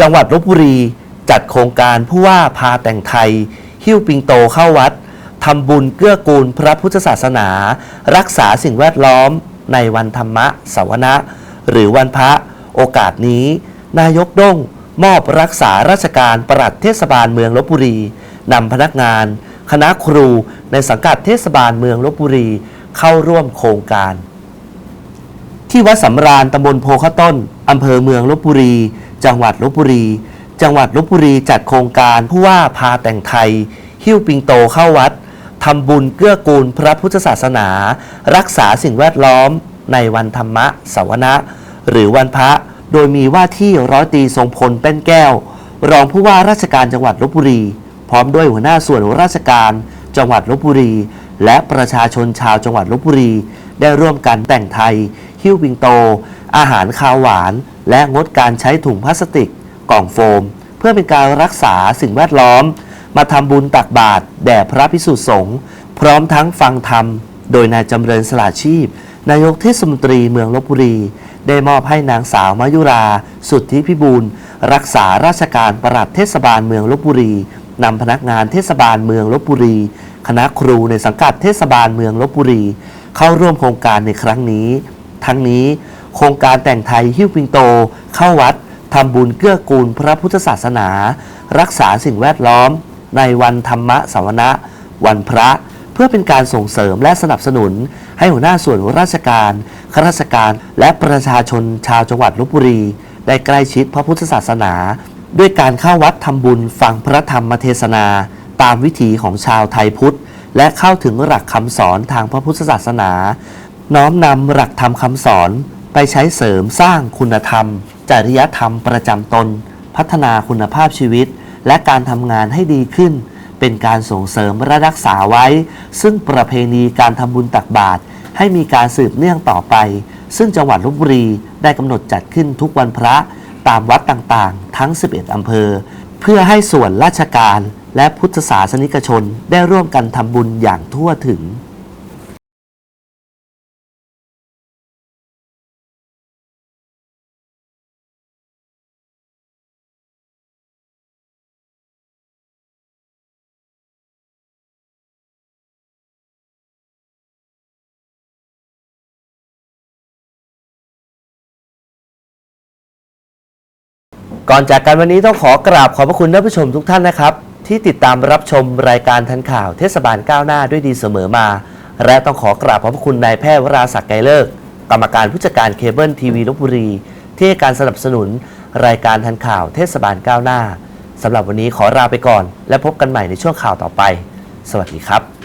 จังหวัดลบบุรี จัดโครงการผู้ว่าพาแต่งไทย หิ้วปิงโตเข้าวัดทำบุญเกื้อกูลพระพุทธศาสนา รักษาสิ่งแวดล้อมในวันธรรมะสวนะ หรือวันพระ โอกาสนี้ นายกด้งมอบรักษาราชการปลัดเทศบาลเมืองลบบุรีนำพนักงาน คณะครูในสังกัดเทศบาลเมืองลบบุรี เข้าร่วมโครงการ ที่วัดสำราญตำบลโพข้าต้นอำเภอเมืองลบบุรี จังหวัดลบบุรี จังหวัดลบบุรีจัดโครงการผู้ว่าพาแต่งไทย หิ้วปิงโตเข้าวัดทำบุญเกื้อกูลพระพุทธศาสนา รักษาสิ่งแวดล้อมในวันธรรมะสวนะ หรือวันพระโดยมีว่าที่ร้อยตีทรงพลเป็นแก้ว รองผู้ว่าราชการจังหวัดลบบุรี พร้อมด้วยหัวหน้าส่วนราชการจังหวัดลบบุรี และประชาชนชาวจังหวัดลบบุรี ได้ร่วมกันแต่งไทย หิ้วปิงโต อาหารคาวหวาน และงดการใช้ถุงพลาสติก กล่องโฟม เพื่อเป็นการรักษาสิ่งแวดล้อม มาทำบุญตักบาตรแด่พระพิสุสงฆ์พร้อมทั้งฟังธรรม โดยนายจำเริญสละชีพ นายกเทศมนตรีเมืองลบบุรี ได้มอบให้นางสาวมายุรา สุทธิพิบูลรักษาราชการประหลัดเทศบาลเมืองลบบุรีนำพนักงานเทศบาลเมืองลบบุรี คณะครูในสังกัดเทศบาลเมืองลบบุรี เข้าร่วมโครงการในครั้งนี้ ทั้งนี้ โครงการแต่งไทยหิ้วปิงโต เข้าวัดทำบุญเกื้อกูลพระพุทธศาสนา รักษาสิ่งแวดล้อม ในวันธรรมะสวนะ วันพระ เพื่อเป็นการส่งเสริมและสนับสนุน ให้หัวหน้าส่วนราชการข้าราชการและประชาชนชาวจังหวัดลบบุรี ได้ใกล้ชิดพระพุทธศาสนา ด้วยการเข้าวัดทำบุญฟังพระธรรมเทศนา ตามวิถีของชาวไทยพุทธ และเข้าถึงหลักคำสอนทางพระพุทธศาสนา น้อมนำหลักธรรมคำสอน ไปใช้เสริมสร้างคุณธรรม จริยธรรมประจำตน พัฒนาคุณภาพชีวิต และการทำงานให้ดีขึ้น เป็นการส่งเสริมและรักษาไว้ ซึ่งประเพณีการทำบุญตักบาตรให้มีการสืบเนื่องต่อไป ซึ่งจังหวัดลบบุรีได้กำหนดจัดขึ้นทุกวันพระตามวัดต่างๆ ทั้ง 11 อำเภอ เพื่อให้ส่วนราชการและพุทธศาสนิกชนได้ร่วมกันทำบุญอย่างทั่วถึง ก่อนจากกันวันนี้ต้องขอกราบขอบพระคุณท่านผู้ชมทุกท่านนะครับ ที่ติดตามรับชมรายการทันข่าวเทศบาลก้าวหน้าด้วยดีเสมอมา และต้องขอกราบขอบพระคุณนายแพทย์วราศักดิ์ไกรเลิกกรรมการผู้จัดการเคเบิลทีวีลบบุรี ที่ให้การสนับสนุนรายการทันข่าวเทศบาลก้าวหน้าสำหรับวันนี้ขอลาไปก่อน และพบกันใหม่ในช่วงข่าวต่อไป สวัสดีครับ